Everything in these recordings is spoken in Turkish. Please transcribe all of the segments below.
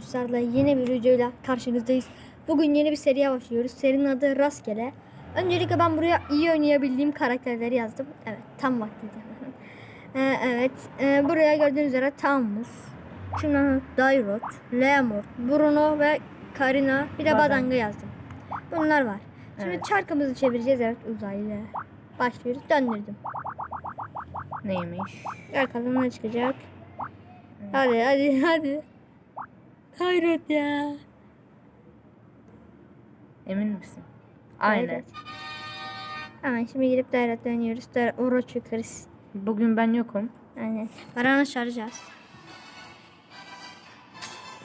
Sizlerle yeni bir videoyla karşınızdayız. Bugün yeni bir seriye başlıyoruz. Serinin adı Rastgele. Öncelikle ben buraya iyi oynayabildiğim karakterleri yazdım. Evet tam vaktiydi. Ee, evet ee, buraya gördüğünüz üzere Tamus, Şuna, Dairot, Leamort, Bruno ve Karina bir de Badanga. Badanga yazdım. Bunlar var. Şimdi Evet. çarkımızı çevireceğiz evet uzaylı. Başlıyoruz döndürdüm. Neymiş? Bakalım ne çıkacak. Hadi hadi hadi. Hayret ya. Emin misin? Aynen. Evet. Hemen şimdi girip daire dönüyoruz. Daire Oroçu kriz. Bugün ben yokum. Aynen. Paranı saracağız.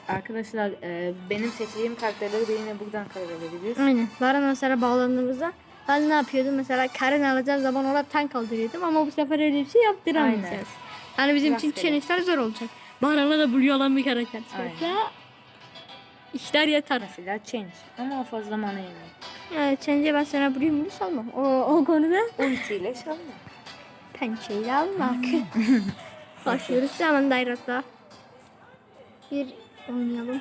Arkadaşlar e, benim seçtiğim karakterleri de yine buradan karar edebiliriz. Aynen. Baran Hasar'a bağlandığımızda ben ne yapıyordum? Mesela Karen alacağım zaman ona tank kaldırıyordum ama bu sefer öyle bir şey yaptıramayacağız. Aynen. Yani bizim için Rastgele. challenge'lar zor olacak. Baran'a da blue olan bir karakter çıkarsa işler yeter. Mesela Change. Ama o fazla mana yemiyor. Yani sence ben sana blue blue salmam. O, o konuda Ultiyle çalma. pençeyle almak. Başlıyoruz hemen Dairat'la. Bir oynayalım.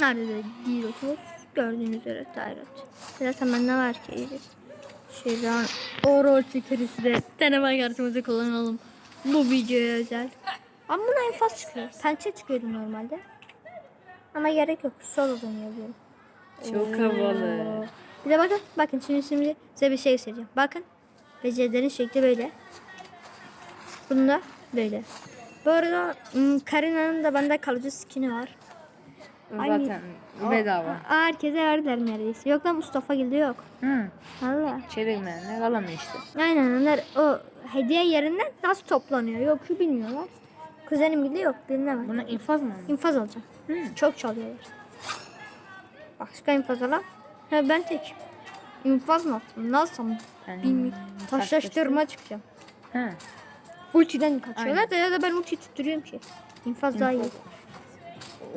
Nerede de Dairat'ımız? Gördüğünüz üzere Dairat. Zaten bende var ki. Şeyden Oro çekerisi de deneme kartımızı kullanalım. Bu videoya özel. Ama buna en fazla çıkıyor. Pençe çıkıyordu normalde. Ama gerek yok. Solo'dan yazıyorum. Çok havalı. Bir de bakın. Bakın şimdi şimdi size bir şey göstereceğim. Bakın. Becerilerin şekli böyle. Bunda böyle. Bu arada hmm, Karina'nın da bende kalıcı skin'i var. Aynı- Zaten bedava. Aa, herkese verdiler neredeyse. Yok lan Mustafa Gil'de yok. Hı. Valla. Çevirmeyenler alamıyor işte. Aynen onlar o hediye yerinden nasıl toplanıyor? Yok bilmiyorlar. Kuzenim Gil'de yok. Var. Buna infaz mı? İnfaz alacağım. Hı. Çok çalıyorlar. Başka infaz alan. He ben tek. İnfaz mı attım? Nasıl? Yani Bilmiyorum. Taşlaştırma çıkacağım. Ha. Ultiden kaçıyorlar da ya da ben ultiyi tutturuyorum ki. İnfaz daha iyi.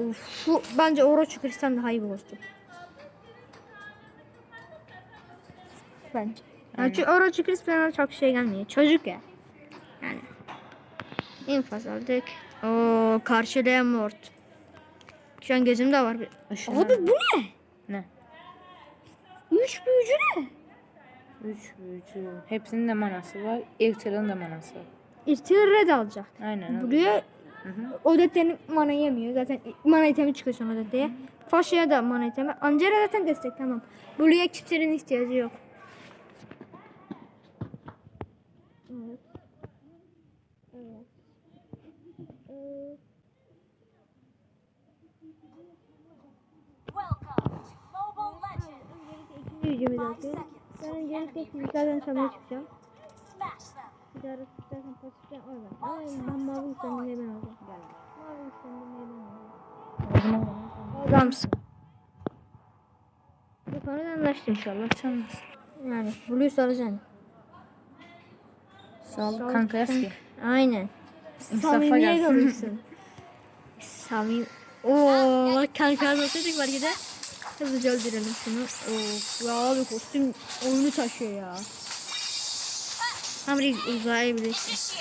Of, şu bence Orochi Kristan daha iyi bir. Bence. Yani çünkü Orochi Kristan'a çok şey gelmiyor. Çocuk ya. Yani. İnfaz aldık. Oo karşılayan mort. Şu an gözümde var. Işınlar Abi bu ne? Ne? Üç büyücü ne? Üç büyücü. Hepsinin de manası var. Irtil'in de manası var. İrtil red alacak. Aynen. Buraya. Odette'nin mana yemiyor. Zaten mana itemi çıkıyor sonra Odette'ye. Faşa'ya da mana itemi. Angela zaten destek tamam. Blue'ya kimsenin ihtiyacı yok. Evet. Da atıyorum. Ben öncelikle fiziklerden çalmaya çıkacağım. Bir daha istersen pasiften oradan. Ay ben mavi üstlendim ben alacağım. Mavi üstlendim ben alacağım. Adamsın. Bu konuda anlaştık. İnşallah çalmaz. Yani Blue alacaksın. Sağ ol kanka yaz ki. Aynen. Mustafa gelsin. Samim. Oo bak kanka nasıl var gide. Hızlıca öldürelim şunu. Of ya abi kostüm oyunu taşıyor ya. Ama bir uzayabilirsin.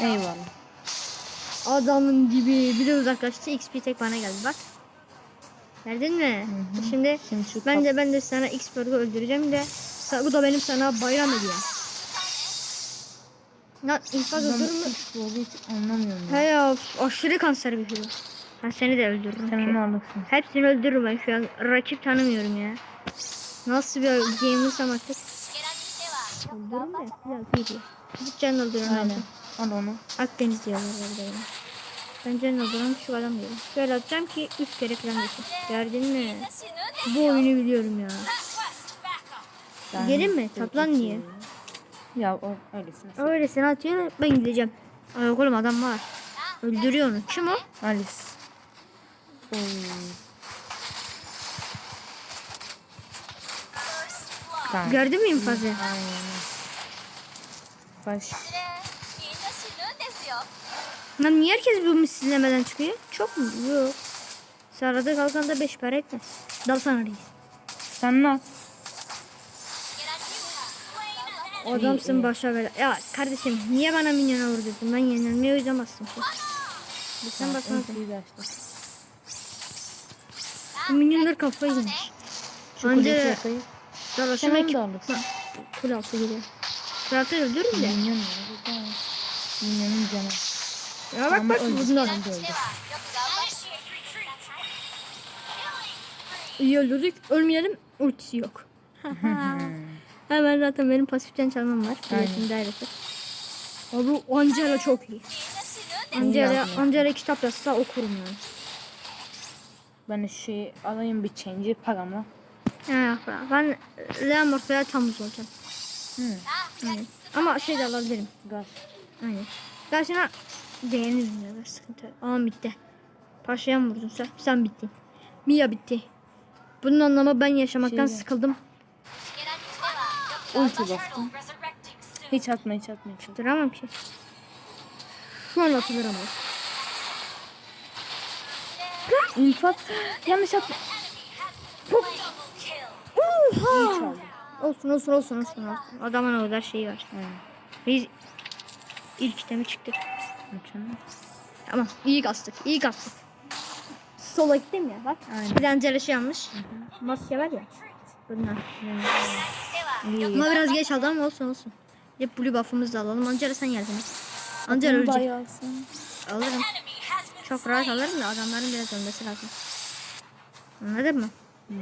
Eyvallah. Adamın gibi bir de uzaklaştı. XP tek bana geldi bak. Gördün mü? Şimdi, Şimdi şu ben de ben de sana Xpert'ı öldüreceğim de bu da benim sana bayram hediyem. Lan infaz öldürür mü? anlamıyorum. He ya. aşırı kanser bir film. Ben seni de öldürürüm. Sen onu alırsın. Hepsini öldürürüm ben şu an rakip tanımıyorum ya. Nasıl bir gamersam artık. Öldürürüm de biraz iyi. Bir can öldüren Aynen. Al onu. Akdeniz diyorlar orada. Ben can öldüren şu adam diyorum. Şöyle atacağım ki üç kere falan desin. Gördün mü? Bu oyunu biliyorum ya. Ben Gelin mi? Taplan niye? Ya o öylesine. Öylesine atıyor ben gideceğim. Ay oğlum adam var. Öldürüyor onu. Kim o? Alice. Oo. Tamam. Gördün mü infazı? Aynen. Baş. Lan niye herkes bu misillelemeden çıkıyor? Çok mu? Yok. Sarada kalkanda beş para etmez. Dal sana reis. Sen ne? yap? Adamsın başa bela. Ya kardeşim niye bana minyona vuruyorsun? Ben yenilmeye oynamazsın ki. Bir sen basmasın. Ultiyi de açtı. Bu minyonlar kafayı yemiş. Şu Anca- kuleyi yakayım. Dolaşamak Hemen de alırsın. kul altı geliyor. Kul altı öldürürüm de. Minyon mu? Minyonun canı. Ya bak bak öldü. bunlar. Öldü öldü. İyi öldürdük. Ölmeyelim. Ultisi yok. Hemen zaten benim pasiften çalmam var. Biliyorsun dairesi. Abi Angela çok iyi. Angela. Angela kitap yazsa okurum yani. Ben şey alayım bir change'i paramla. Ya ben Leon veya Tamuz olacağım. Aynen. Ama şey de alabilirim. Gaz. Aynen. Karşına beğenirim ya da sıkıntı. yok. Ama bitti. Paşa'ya mı vurdun sen? Sen bittin. Mia bitti. Bunun anlamı ben yaşamaktan Şey- sıkıldım. Ulti bastım. Hiç atma hiç atma hiç atma. Duramam ki. Şu an atılır ama. İnfaz. Yanlış attım. İyi çaldı. Olsun olsun olsun olsun. olsun. Adamın o kadar şeyi var. Aynen. Biz ilk itemi çıktık. Mükemmel. Tamam iyi kastık iyi kastık. Sola gittim ya bak. Aynen. Bir tane şey almış. Maske var ya. Bunlar. Ama biraz geç aldı ama olsun olsun. Hep blue buff'ımızı da alalım. Angela sen geldin. Angela ölecek. Alırım. Çok rahat alırım da adamların biraz ölmesi lazım. Anladın mı? Hmm.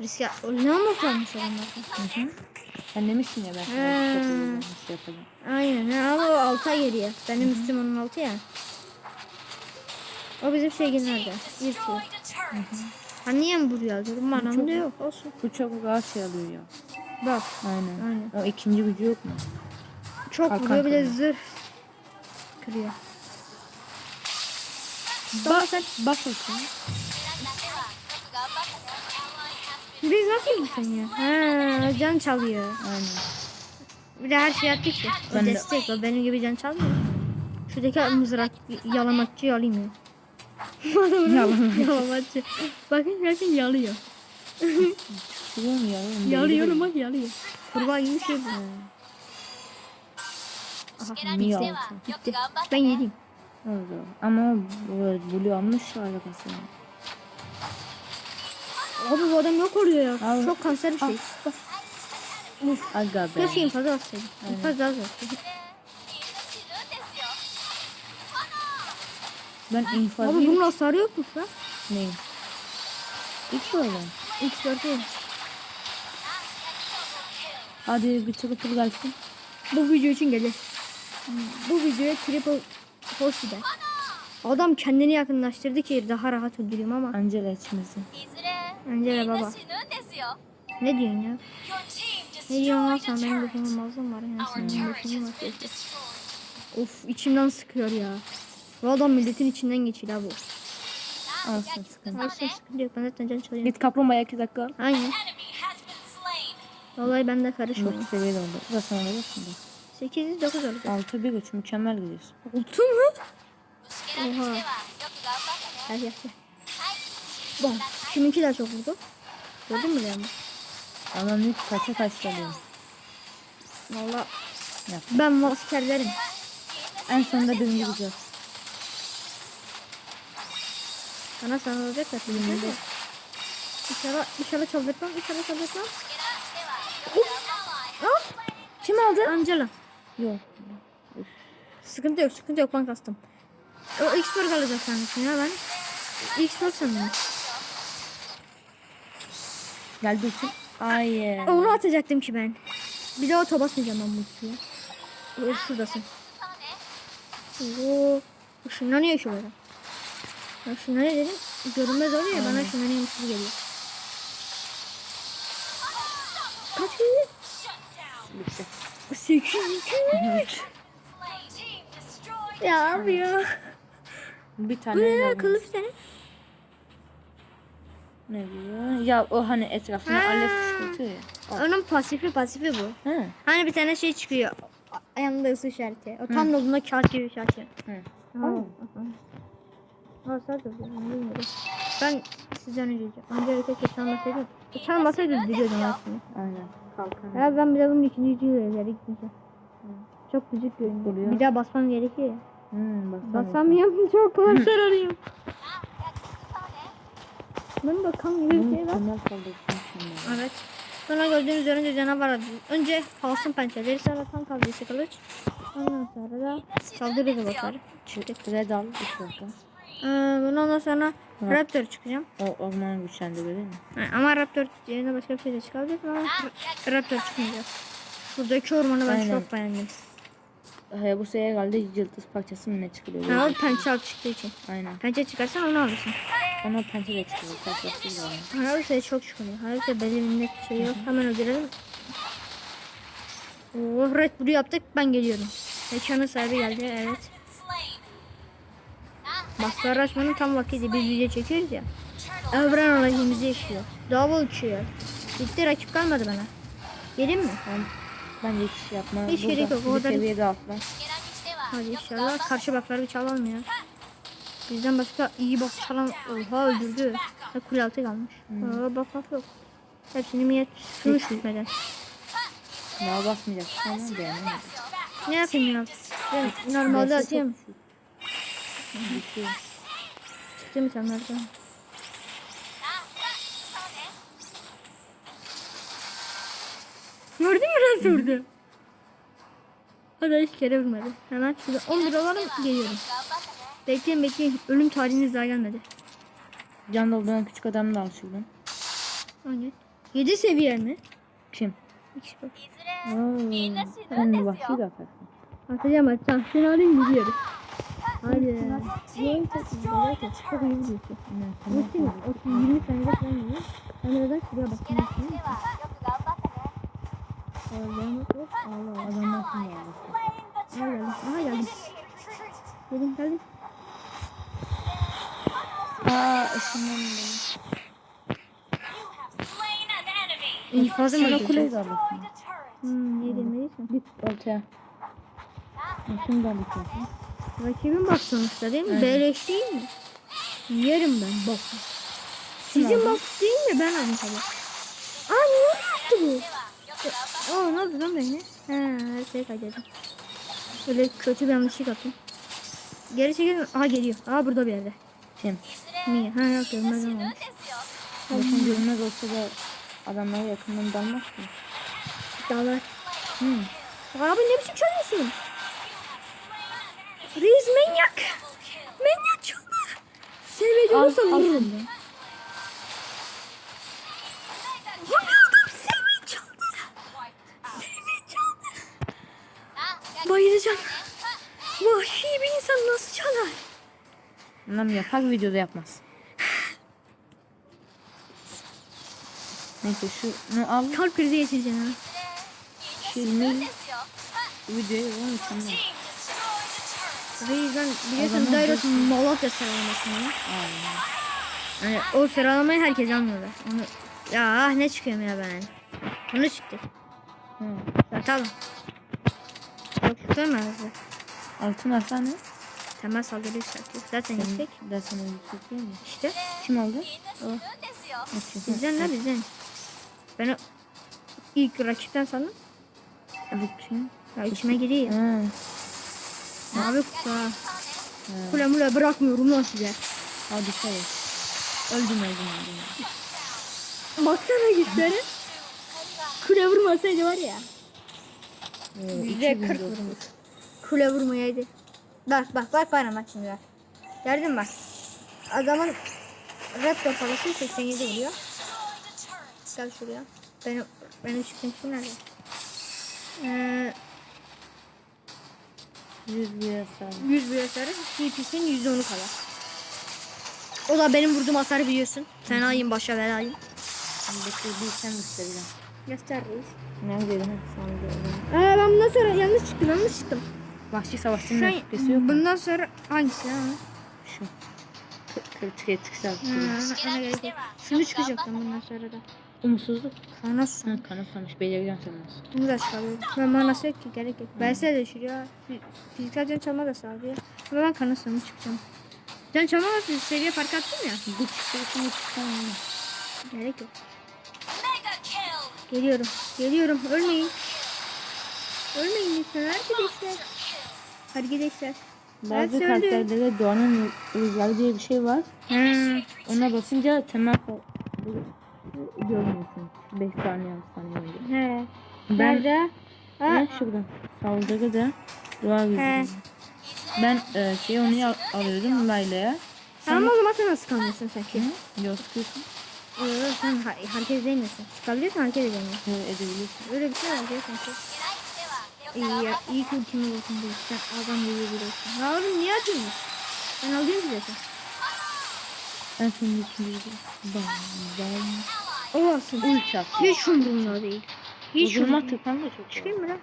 Riske... O Ne olmuş adamlar. Hı hı. Sen demiştin ya ben sana iyi şey yapacağım. Aynen. Ha, ama o alta geliyor. Benim üstüm onun altı ya. O bizim şey nerede? Yırtıyor. Ha niye mi buraya alıyorum? Bana da yok. Olsun. Bu çok rahat şey alıyor ya. Bak. Aynen. Aynen. O ikinci gücü yok mu? Çok Kalkan vuruyor bir de zırh kırıyor. Bak sen Bas bakayım. biz nasıl mısın ya? Ha, can çalıyor. Aynen. Bir de her şey attık ya. O Ben de- destek o benim gibi can çalmıyor. Şuradaki mızrak yalamakçıyı alayım ya. Yalamakçı. yalamakçı. Bakın bakın yalıyor. Çıkıyor mu ya? Oğlum, Yalıyorum belli bak yalıyor. Kurbağa gibi şey bu. Aha altı? bitti. Ben yedim. Oldu. Ama almış şu alakası. Abi bu adam yok oluyor ya. Al. Çok kanser bir şey. Aga be. Keşke infazı atsaydım. İnfaz zor. Ben infazı Abi bunun hasarı yokmuş lan. neyim? Hiç öyle. X4 değil. Hadi bir triple gelsin. Bu video için gelir. Bu videoya triple hoş gider. Adam kendini yakınlaştırdı ki daha rahat öldüreyim ama. Angela içmesin. Angela baba. Ne diyorsun ya? Ne diyorsun lan sen benim dokunum mazlum var yani senin dokunum var. Of içimden sıkıyor ya. Bu adam milletin içinden geçiyor abi. Alsın sıkıntı. Ay sen sıkıntı yok ben zaten can çalıyorum. Git kaplumbağa iki dakika. Aynen. Vallahi ben de karışmayın. 9 seviyede oldu. Zaten olacaksın da. 8 9 olacak. 6 bir 3 mükemmel gidiyorsun. Oldu mu? Oha. Gel gel gel. Bom. Kiminki de çok vurdu. Gördün mü Leon? Ama ilk kaça kaç geliyor. Valla Yap. ben maskerlerim. En sonunda birinci gideceğiz. Sana sana olacak da filmde. İnşallah, inşallah çaldırtmam, inşallah çaldırtmam. Hop. Kim aldı? Angela. Yok. Sıkıntı yok, sıkıntı yok ben kastım. O Xbox alacak sanmışım ya ben. Xbox sandım. Geldi için. Ay. Onu atacaktım ki ben. Bir daha oto basmayacağım ben bu ikiye. O şuradasın. Oo, ışınlanıyor şu böyle. Işınlanıyor dedim. Görünmez oluyor ya bana ışınlanıyormuş gibi geliyor. Kaç geldi? Bitti. 8 Ya abi ya. Bir tane ne ya lazım. kılıf senin? Ne diyor? Ya o hani etrafına Ha. alev fışkırtıyor ya. Onun pasifi pasifi bu. He. Hani bir tane şey çıkıyor. Yanında ısı işareti. O tam yolunda kağıt gibi bir işareti. Hı. Tamam mı? Ha, sadece bilmiyorum. Ben sizden önce diyeceğim. Önce hareket geç almasaydı. Geç almasaydı biliyordum aslında. Aynen. Kalkan. Ya ben bir de bunun ikinci yüzüyle ileri gitmeyeceğim. Çok gıcık görünüyor. Bir daha basmam gerekiyor ya. Hmm, baksana. Basamıyorum çok konser arıyorum. Ben bakalım bir şey var. Evet. Sonra gördüğünüz önce canavar adı. Önce falsın pençeleri sonra tam kavgası kılıç. Ondan sonra da saldırı robotları. Çıktık. Red al. Üç dakika. Ee, bundan sonra Raptor çıkacağım. O ormanı güçlendiriyor değil mi? Ha, ama Raptor yerine başka bir şey de çıkabilir ama Raptor çıkmayacak. Buradaki ormanı ben Aynen. çok beğendim. Sene herhalde yıldız parçası mı ne çıkıyor? Ha, o pençe alt çıktığı için. Aynen. Pençe çıkarsan onu alırsın. Ona pençe de çıkıyor. Parçası da var. Harbi çok çıkıyor. Harbi belirinde bir şey yok. Hemen öldürelim. Oh Red Bull'u yaptık ben geliyorum. Mekanın sahibi geldi evet. Baslar açmanın tam vakti bir video çekiyoruz ya. Evren rahimizi yaşıyor. Dava uçuyor. Bitti rakip kalmadı bana. Yedim mi? Ben, bence hiç şey yapma. Hiç Burada, gerek yok. O kadar... seviyede atla. Hadi inşallah. Karşı baklar bir çalalım ya. Bizden başka iyi bak çalan. Oha öldürdü. Ha, kule altı kalmış. Hmm. Aa, bak bak yok. Hepsini miyet sürmüş bitmeden. Daha basmayacak. Tamam yani. Ne yapayım ya? Ben normalde atayım. Çıktı mı sen nereden? Gördün mü nasıl vurdu? O da hiç kere vurmadı. Hemen şurada 10 lira geliyorum. Bekleyin bekleyin. Ölüm tarihiniz daha gelmedi. Can dolduran küçük adamı da al şuradan. Hangi? 7 seviye mi? Kim? İkisi bak. Aa, sen vahşi de atarsın. Atacağım atacağım. Seni alayım gidiyoruz. Hayır. Yayın kasımda zaten çok iyi bir şey. Bakayım mı? O 20 saniyede falan yiyor. Ben de zaten şuraya bakayım. Ağırlamak yok. Allah adamlar kim geldi? Aha geldim. Aha geldim. Geldim geldim. Aa ışınlandım. İnfaz mı öldürdün? Hmm, ne demeyiz mi? Bir ortaya. Şimdi ben bitiyorum. Rakibin bak sonuçta değil mi? Aynen. Beleş değil mi? Yerim ben bak. Sizin bak değil mi? Ben aldım tabi. Aa niye yaptı bu? Aa ne oldu lan beni? He her şeyi kaydettim. Öyle kötü bir yanlışlık yaptım. Geri çekilin. Aha geliyor. Aha burada bir yerde. Kim? Niye? Ha yok görmez ama. Bakın görmez olsa da adamlara yakından dalmaz ki. Dalar. Hmm. Abi ne biçim çözmüşsün? Reis manyak. Manyak çıldır. Seveci olursa vururum. Vuruldum Seveci çıldır. Seveci çıldır. Bayılacağım. Vahşi bir insan nasıl çalar? Anam yapar videoda yapmaz. Neyse şunu al. Kalp krizi geçireceğim. Şimdi videoyu 13 anlayalım. Reis'den biliyorsun Dairot Malatya sıralamasında. Aynen. Yani o sıralamayı herkes anlıyorlar. Onu ya ah ne çıkıyorum ya ben. Bunu çıktı. Hı. Atalım. Yok tutamaz. Altın arsa ne? Temel saldırı yükseltiyor. Zaten Senin, yüksek. Zaten yüksek değil mi? İşte. Kim aldı? O. Bizden ne bizden? Ben ilk rakipten sandım. Evet. Ya içime giriyor. Hı. Mavi kutu ha. He. Kule mule bırakmıyorum lan size. Hadi şey. Öldüm öldüm öldüm. Baksana güçleri. Kule vurmasaydı var ya. Evet, Yüzde kırk vurmuş. Kule vurmayaydı. Bak bak bak bana bak şimdi bak. Gördün mü? Adamın rap kapalısı 87 vuruyor. Gel şuraya. Benim, benim çıkmışım nerede? Eee... 100 bir hasar. 100 bir hasarı. DP'sin %10'u kadar. O da benim vurduğum hasarı biliyorsun. Fenayım başa belayım. Bekle bir sen göstereceğim. Göster reis. Neredeydi? Da Ee, ben bundan sonra yanlış çıktım yanlış çıktım. Vahşi savaşçının Şu öfkesi yok mu? bundan sonra hangisi ya? Şu. Kritik etkisi yok. Şunu çıkacaktım bundan sonra da. Umutsuzluk. Kanos. Ha, kanıtlamış. Belirgen sanmaz. Bunu da çıkarıyorum. Ben manası yok ki gerek yok. Bense de düşürüyor. Fi- Fiziksel can çalma da sağlıyor. Ama ben kanasını çıkacağım. Can çalamazsın. Seviye fark attın ya. Şimdi çıksam Gerek yok. Geliyorum. Geliyorum. Ölmeyin. Ölmeyin lütfen arkadaşlar. Arkadaşlar. Bazı söyledi. karakterlerde doğanın rüzgarı diye bir şey var. Ha. Ona basınca temel Görmüyorsun. 5 saniye 6 saniye önce. He. Ben, Nerede? Ha. Ne? Şurada. Saldırı da. Dua gözüküyor. Ben e, şey onu al alıyordum Layla'ya. Sen... Ama o zaman sen nasıl kalmıyorsun sen ki? Yok sıkıyorsun. Yok sen ha hareket edemiyorsun. Sıkabiliyorsun hareket edemiyorsun. Evet edebiliyorsun. Öyle bir şey var diyor sanki. İyi ya iyi ki ultimi bakın diyor. Sen adam yiyebiliyorsun. Ya oğlum niye atıyormuş? Ben alıyorum zaten. Ben senin için bir bam bam. Allah'sın ult at. Hiç umurumda değil. Hiç Vurma tıkan da çok. Çıkayım mı lan?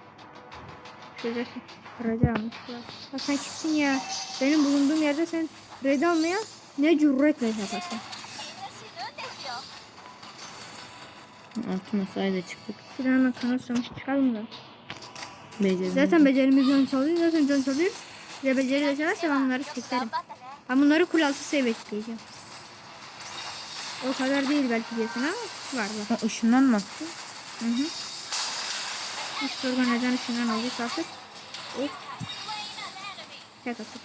Çözersin. Red'i almışlar. Ya sen kimsin ya? Benim bulunduğum yerde sen Red'i almaya ne cüretle yaparsın? Altına sayda çıktık. Şuradan hemen kanatlamış çıkalım da. Becerimiz. Zaten becerimiz can çalıyor. Zaten can çalıyor. Ve beceri de çalarsa ben bunları çekerim. Ben bunları kul altı seviye çekeceğim. O kadar değil belki diyorsun ama var var. Ha, ışından mı attın? Hı hı. İşte orada neden ışından aldıysa artık. Hop. Tek attık.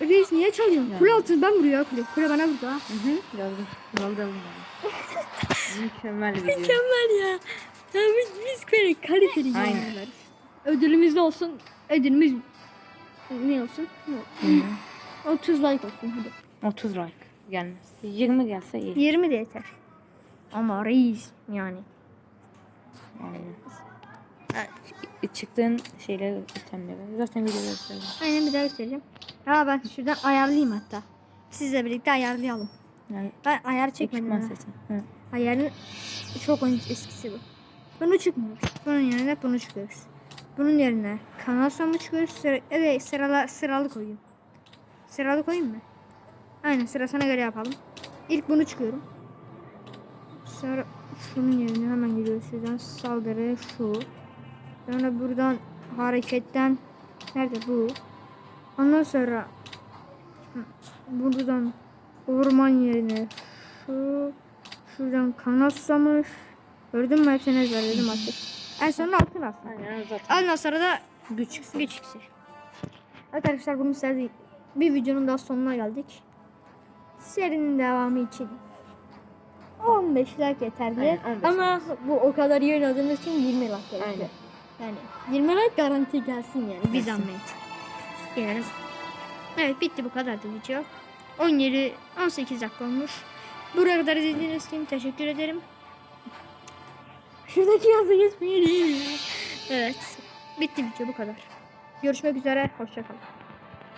Reis niye çalıyorsun? Ya. Kule altı ben vuruyor kule. Kule bana vurdu ha. Hı hı. Gördüm. Gördüm. Mükemmel bir video. Mükemmel ya. Ya biz, biz böyle kaliteli Aynen. Ödülümüz de olsun. Ödülümüz ne olsun? Hı hı. 30 like olsun hadi. 30 like gelmez. 20 gelse iyi. 20 de yeter. Ama reis yani. Aynen. Çıktığın şeyleri itemleri. Zaten videoda gösterdim. Aynen bir daha göstereceğim. Ha ben şuradan ayarlayayım hatta. Sizle birlikte ayarlayalım. Yani Ben ayar çekmedim. ha. zaten. Hı. Ayarın çok eskisi bu. Bunu çıkmıyoruz. Bunun yerine bunu çıkıyoruz. Bunun yerine kanal sonu çıkıyoruz. Sıra, evet sırala, sıralı koyayım. Sıralı koyayım mı? Aynen sırasına göre yapalım. İlk bunu çıkıyorum. Sonra şunun yerine hemen gidiyoruz. Şuradan saldırı şu. Sonra buradan hareketten nerede bu? Ondan sonra buradan orman yerine şu şuradan kanal susamış. Gördün mü hepsini ezberledim artık. En sonunda altın aslında. Aynen zaten. Ondan sonra da Güç iksiri. güç iksiri. Evet arkadaşlar bunun serisi bir videonun daha sonuna geldik. Serinin devamı için 15 like yeterli. Aynen, 15 Ama bu o kadar iyi oynadığımız için 20 like gerekli. Aynen. Yani 20 like garanti gelsin yani bir Gelsin. zahmet. Gelelim. Evet bitti bu kadardı video. 17 18 dakika olmuş. Buraya kadar izlediğiniz için teşekkür ederim. Şuradaki yazı ya. Evet. Bitti video bu kadar. Görüşmek üzere. Hoşçakalın.